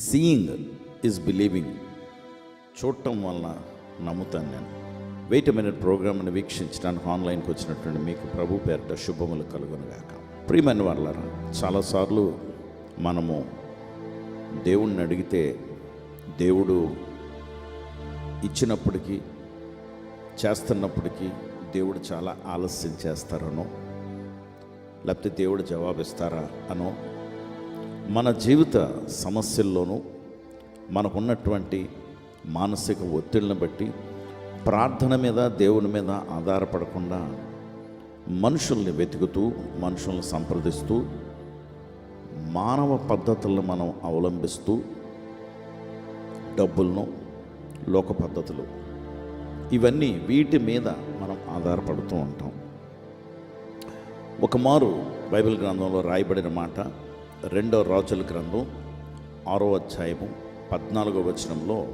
Seeing is believing చూడటం వలన నమ్ముతాను నేను. వెయిట్ మినిట్ ప్రోగ్రామ్ని వీక్షించడానికి ఆన్లైన్కి వచ్చినటువంటి మీకు ప్రభు పేరిట శుభములు కలుగునుగాక ప్రియమైన వాళ్ళరా చాలాసార్లు మనము దేవుణ్ణి అడిగితే దేవుడు ఇచ్చినప్పటికీ చేస్తున్నప్పటికీ దేవుడు చాలా ఆలస్యం చేస్తారనో లేకపోతే దేవుడు జవాబిస్తారా అనో మన జీవిత సమస్యల్లోనూ మనకున్నటువంటి మానసిక ఒత్తిడిని బట్టి ప్రార్థన మీద దేవుని మీద ఆధారపడకుండా మనుషుల్ని వెతుకుతూ మనుషుల్ని సంప్రదిస్తూ మానవ పద్ధతులను మనం అవలంబిస్తూ డబ్బులను లోక పద్ధతులు ఇవన్నీ వీటి మీద మనం ఆధారపడుతూ ఉంటాం. ఒక మారు బైబిల్ గ్రంథంలో రాయబడిన మాట రెండో రాజుల గ్రంథం ఆరో అధ్యాయము పద్నాలుగో వచనంలో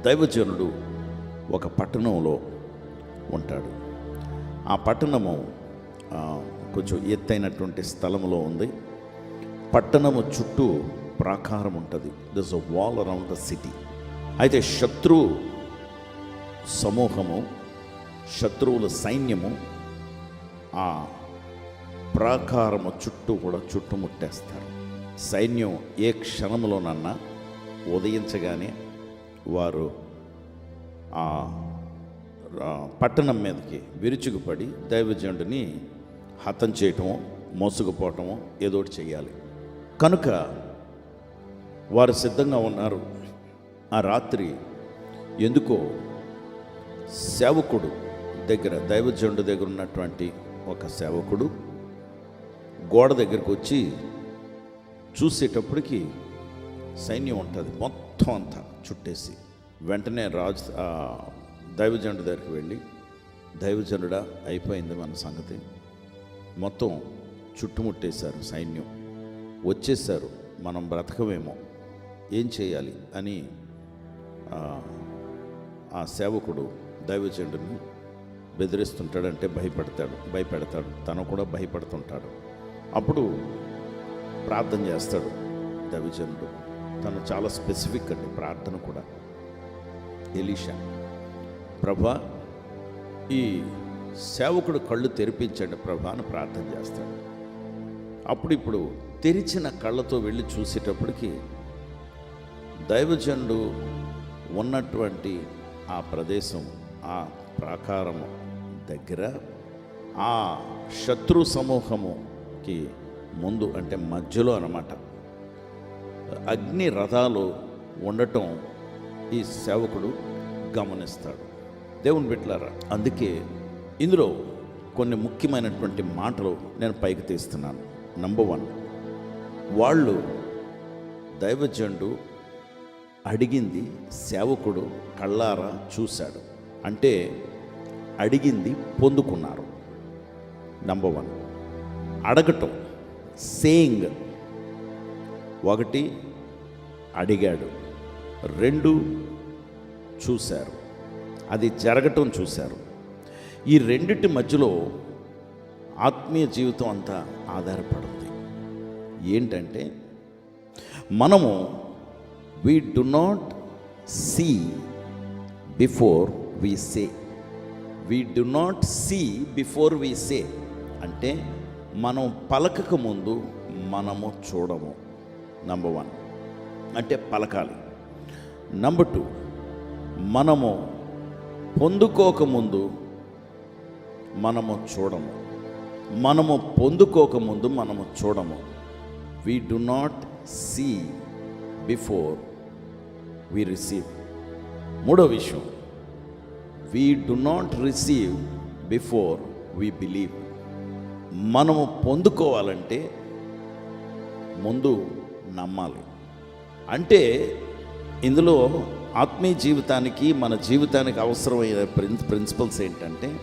దైవజనుడు ఒక పట్టణంలో ఉంటాడు. ఆ పట్టణము కొంచెం ఎత్తైనటువంటి స్థలంలో ఉంది. పట్టణము చుట్టూ ప్రాకారం ఉంటుంది. This a wall around the city అయితే శత్రు సమూహము శత్రువుల సైన్యము ఆ ప్రాకారము చుట్టూ కూడా చుట్టుముట్టేస్తారు. సైన్యం ఏ క్షణంలోనన్నా ఉదయించగానే వారు ఆ పట్టణం మీదకి విరుచుకుపడి దైవజనుడిని హతం చేయటమో మోసుకుపోవటమో ఏదోటి చేయాలి కనుక వారు సిద్ధంగా ఉన్నారు. ఆ రాత్రి ఎందుకో సేవకుడు దగ్గర దైవజనుడు దగ్గర ఉన్నటువంటి ఒక సేవకుడు గోడ దగ్గరికి వచ్చి చూసేటప్పటికి సైన్యం ఉంటుంది. మొత్తం అంతా చుట్టేసి. వెంటనే రాజు దైవజనుడి దగ్గరికి వెళ్ళి దైవజనుడా అయిపోయింది మన సంగతి. మొత్తం చుట్టుముట్టేశారు సైన్యం. వచ్చేసారు మనం బ్రతకమేమో ఏం చేయాలి అని ఆ, ఆ సేవకుడు దైవజనుడిని బెదిరిస్తుంటాడంటే భయపడతాడు భయపెడతాడు. తను కూడా భయపడుతుంటాడు. అప్పుడు ప్రార్థన చేస్తాడు దవిజనుడు. తను చాలా స్పెసిఫిక్ అండి ప్రార్థన కూడా. ఎలీషా ప్రభా ఈ సేవకుడు కళ్ళు తెరిపించండి ప్రభా అని ప్రార్థన చేస్తాడు. అప్పుడు ఇప్పుడు తెరిచిన కళ్ళతో వెళ్ళి చూసేటప్పటికి దైవజనుడు ఉన్నటువంటి ఆ ప్రదేశం ఆ ప్రాకారము దగ్గర ఆ శత్రు సమూహము కి ముందు అంటే మధ్యలో అనమాట అగ్ని రథాలు ఉండటం ఈ సేవకుడు గమనిస్తాడు. దేవుని బిట్లారా అందుకే ఇందులో కొన్ని ముఖ్యమైనటువంటి మాటలు నేను పైకి తీస్తున్నాను. నంబర్ వన్ వాళ్ళు దైవజనుడు అడిగింది సేవకుడు కళ్ళారా చూశాడు. అంటే అడిగింది పొందుకున్నారు. నంబర్ వన్ అడగటం. సేయింగ్. ఒకటి అడిగాడు. రెండు చూశారు. అది జరగటం చూశారు. ఈ రెండిటి మధ్యలో ఆత్మీయ జీవితం అంతా ఆధారపడుతుంది ఏంటంటే మనము we do not see before we say we do not see before we say అంటే మనం పలకక ముందు మనము చూడము. నంబర్ వన్ అంటే పలకాలి. నంబర్ టూ మనము పొందుకోకముందు మనము చూడము. మనము పొందుకోకముందు మనము చూడము. We do not see before we receive మూడో విషయం. We do not receive before we believe మనము పొందుకోవాలంటే ముందు నమ్మాలి. అంటే ఇందులో ఆత్మీయ జీవితానికి మన జీవితానికి అవసరమైన ప్రిన్ ప్రిన్సిపల్స్ ఏంటంటే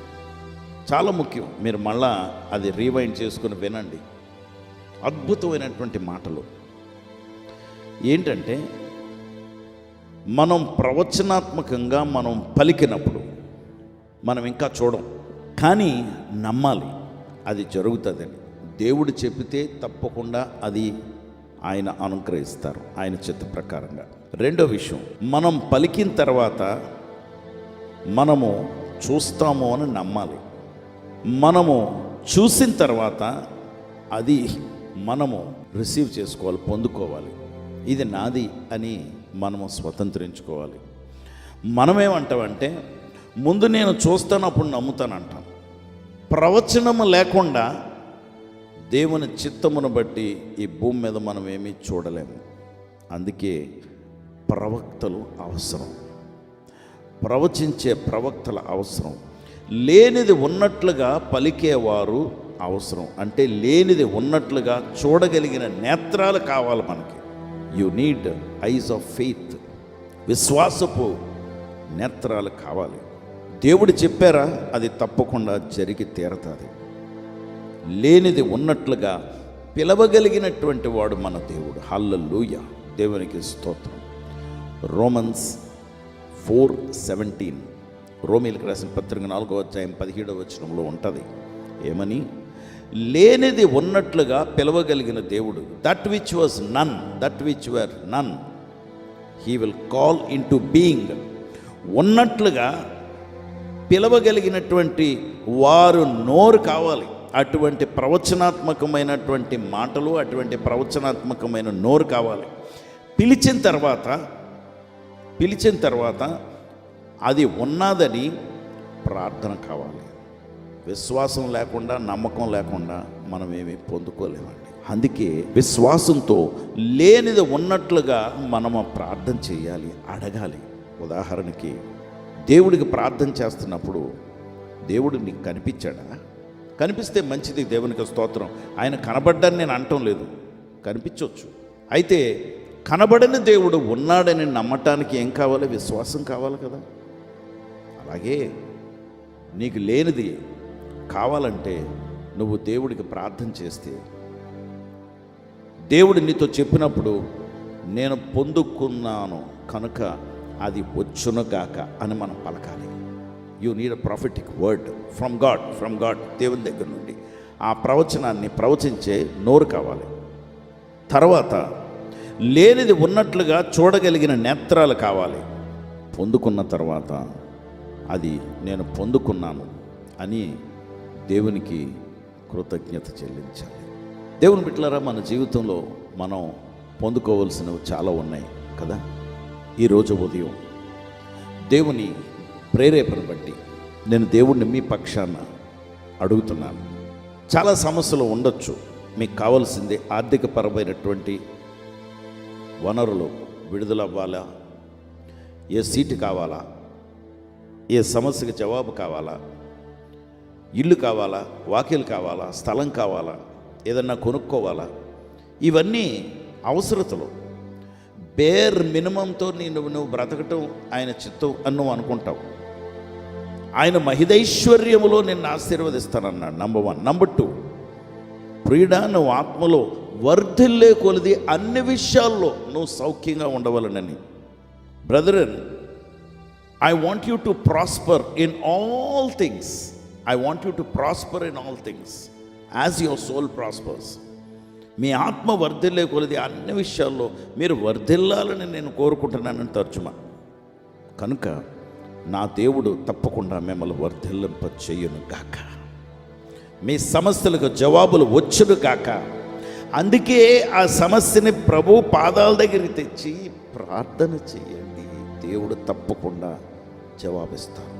చాలా ముఖ్యం. మీరు మళ్ళా అది రీవైండ్ చేసుకుని వినండి. అద్భుతమైనటువంటి మాటలు. ఏంటంటే మనం ప్రవచనాత్మకంగా మనం పలికినప్పుడు మనం ఇంకా చూడం. కానీ నమ్మాలి. అది జరుగుతుందని దేవుడు చెప్పితే తప్పకుండా అది ఆయన అనుగ్రహిస్తారు ఆయన చిత్త ప్రకారంగా. రెండో విషయం మనం పలికిన తర్వాత మనము చూస్తాము అని నమ్మాలి. మనము చూసిన తర్వాత అది మనము రిసీవ్ చేసుకోవాలి పొందుకోవాలి. ఇది నాది అని మనము స్వతంత్రించుకోవాలి. మనమేమంటామంటే ముందు నేను చూస్తాను అప్పుడు నమ్ముతానంటాం. ప్రవచనము లేకుండా దేవుని చిత్తమును బట్టి ఈ భూమి మీద మనం ఏమీ చూడలేము. అందుకే ప్రవక్తలు అవసరం. ప్రవచించే ప్రవక్తల అవసరం. లేనిది ఉన్నట్లుగా పలికేవారు అవసరం. అంటే లేనిది ఉన్నట్లుగా చూడగలిగిన నేత్రాలు కావాలి మనకి. You need eyes of faith విశ్వాసపు నేత్రాలు కావాలి. దేవుడు చెప్పారా? అది తప్పకుండా జరిగి తీరతాది. లేనిది ఉన్నట్లుగా పిలవగలిగినటువంటి వాడు మన దేవుడు. హల్లూయ దేవునికి స్తోత్రం. Romans four seventeen. రోమిలకు రాసిన పత్రిక నాలుగో అధ్యాయం పదిహేడవ వచనంలో ఉంటుంది. ఏమని? లేనిది ఉన్నట్లుగా పిలవగలిగిన దేవుడు that which was none that which were none he will call into being ఉన్నట్లుగా పిలవగలిగినటువంటి వారు నోరు కావాలి. అటువంటి ప్రవచనాత్మకమైనటువంటి మాటలు అటువంటి ప్రవచనాత్మకమైన నోరు కావాలి. పిలిచిన తర్వాత పిలిచిన తర్వాత అది ఉన్నదని ప్రార్థన కావాలి. విశ్వాసం లేకుండా నమ్మకం లేకుండా మనం ఏమి పొందుకోలేమండి. అందుకే విశ్వాసంతో లేనిది ఉన్నట్లుగా మనము ప్రార్థన చేయాలి అడగాలి. ఉదాహరణకి దేవుడికి ప్రార్థన చేస్తున్నప్పుడు దేవుడు నీకు కనిపించాడా? కనిపిస్తే మంచిది దేవునికి స్తోత్రం. ఆయన కనబడ్డాన్ని నేను అంటం లేదు. కనిపించవచ్చు అయితే కనబడని దేవుడు ఉన్నాడని నమ్మటానికి ఏం కావాలి? విశ్వాసం కావాలి కదా. అలాగే నీకు లేనిది కావాలంటే నువ్వు దేవుడికి ప్రార్థన చేస్తే దేవుడు నీతో చెప్పినప్పుడు నేను పొందుకున్నాను కనుక అది వచ్చునుగాక అని మనం పలకాలి. You need a prophetic word from God from God దేవుని దగ్గర నుండి. ఆ ప్రవచనాన్ని ప్రవచించే నోరు కావాలి. తర్వాత లేనిది ఉన్నట్లుగా చూడగలిగిన నేత్రాలు కావాలి. పొందుకున్న తర్వాత అది నేను పొందుకున్నాను అని దేవునికి కృతజ్ఞత చెల్లించాలి. దేవుని బిట్లరా మన జీవితంలో మనం పొందుకోవలసినవి చాలా ఉన్నాయి కదా? ఈరోజు ఉదయం. దేవుని ప్రేరేపణ బట్టి నేను దేవుణ్ణి మీ పక్షాన అడుగుతున్నాను. చాలా సమస్యలు ఉండొచ్చు. మీకు కావాల్సింది ఆర్థికపరమైనటువంటి వనరులు విడుదల అవ్వాలా ఏ సీటు కావాలా? ఏ సమస్యకి జవాబు కావాలా? ఇల్లు కావాలా? వాకిలు కావాలా? స్థలం కావాలా? ఏదన్నా కొనుక్కోవాలా? ఇవన్నీ అవసరతలు. బేర్ మినిమంతో నేను నువ్వు బ్రతకటం ఆయన చిత్తం అని నువ్వు అనుకుంటావు. ఆయన మహిదైశ్వర్యములో నిన్ను ఆశీర్వదిస్తానన్నాడు నంబర్ వన్ నంబర్ టూ ప్రియుడా నువ్వు ఆత్మలో వర్ధిల్లే కొలిది అన్ని విషయాల్లో నువ్వు సౌఖ్యంగా ఉండవలనని. Brethren I want you to prosper in all things I want you to prosper in all things as your soul prospers మీ ఆత్మ వర్ధిల్లే కొలది అన్ని విషయాల్లో మీరు వర్ధిల్లాలని నేను కోరుకుంటున్నానని తర్జుమా. కనుక నా దేవుడు తప్పకుండా మిమ్మల్ని వర్ధిల్లింప చెయ్యను గాక. మీ సమస్యలకు జవాబులు వచ్చును గాక. అందుకే ఆ సమస్యని ప్రభు పాదాల దగ్గరికి తెచ్చి ప్రార్థన చేయండి. దేవుడు తప్పకుండా జవాబిస్తారు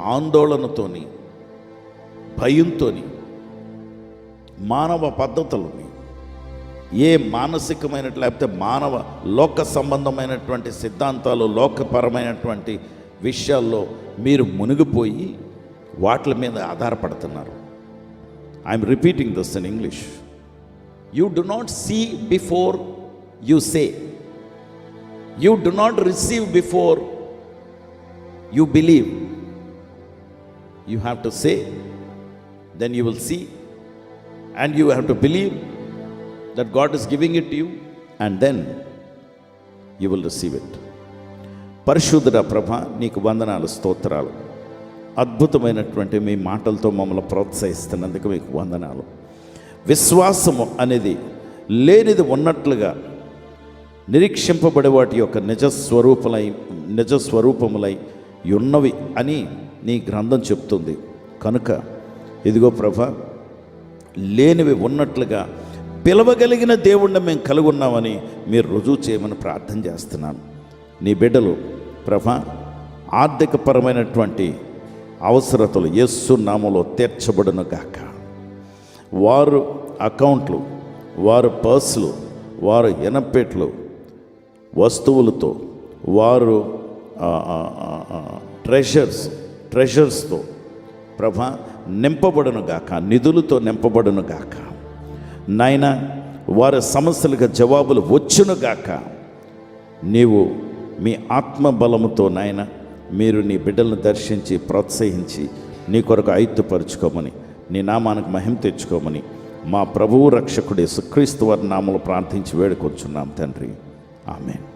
ఆందోళనతోని భయంతోని మానవ పద్ధతులని ఏ మానసికమైన లేకపోతే మానవ లోక సంబంధమైనటువంటి సిద్ధాంతాలు లోకపరమైనటువంటి విషయాల్లో మీరు మునిగిపోయి వాటి మీద ఆధారపడుతున్నారు. I'm repeating this in English you do not see before you say you do not receive before you believe you have to say then you will see and you have to believe that God is giving it you and then you will receive it పరిశుద్ధ్ర పరిశుద్ధుడ ప్రభ నీకు వందనాలు స్తోత్రాలు. అద్భుతమైనటువంటి మీ మాటలతో మమ్మల్ని ప్రోత్సహిస్తున్నందుకు మీకు వందనాలు. విశ్వాసము అనేది లేనిది ఉన్నట్లుగా నిరీక్షింపబడే వాటి యొక్క నిజ నిజస్వరూపములై నిజ స్వరూపములై ఉన్నవి అని నీ గ్రంథం చెప్తుంది. కనుక ఇదిగో ప్రభ లేనివి ఉన్నట్లుగా పిలవగలిగిన దేవుణ్ణి మేము కలిగి ఉన్నామని మీరు రుజువు చేయమని ప్రార్థన చేస్తున్నాను. నీ బిడ్డలు ప్రభ ఆర్థికపరమైనటువంటి అవసరతలు యేసు నామలో తీర్చబడును గాక. వారు అకౌంట్లు వారు పర్సులు వారు ఎనపెట్లు వస్తువులతో వారు ట్రెషర్స్ ట్రెషర్స్తో ప్రభ నింపబడును గాక నిధులతో నింపబడును గాక. నాయన వారి సమస్యలకు జవాబులు వచ్చును గాక. నీవు మీ ఆత్మ బలముతో నాయన మీరు నీ బిడ్డలను దర్శించి ప్రోత్సహించి నీ కొరకు ఆయుత్తుపరుచుకోమని నీ నామానికి మహిమ తెచ్చుకోమని మా ప్రభువు రక్షకుడే సుక్రీస్తు వారి నామలు ప్రార్థించి వేడుకొచ్చున్నాం తండ్రి. ఆమెను.